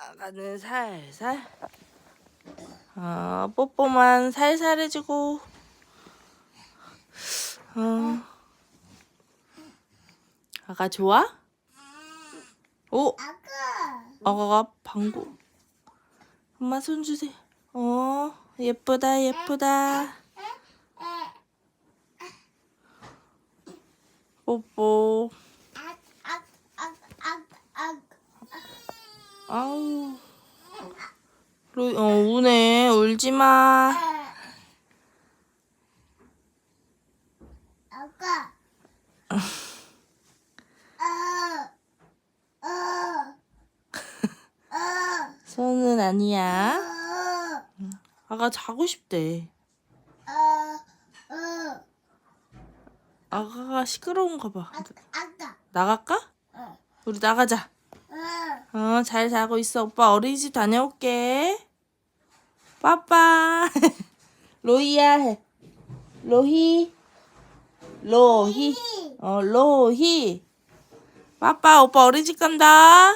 아가는 살살. 어, 뽀뽀만 살살 해주고. 어. 아가 좋아? 오, 아까 아가가 방구. 엄마 손 주세요. 어, 예쁘다, 예쁘다. 뽀뽀. 아아아아아 아우. 로, 어, 우네. 울지 마. 아까 손은 아니야. 어, 아가 자고 싶대. 어, 아가가 시끄러운가 봐. 아까 나갈까? 어, 우리 나가자. 어. 어, 잘 자고 있어. 오빠 어린이집 다녀올게. 빠빠. 로이야 해. 로히. 로히. 어, 로히. 빠빠, 오빠 어린이집 간다.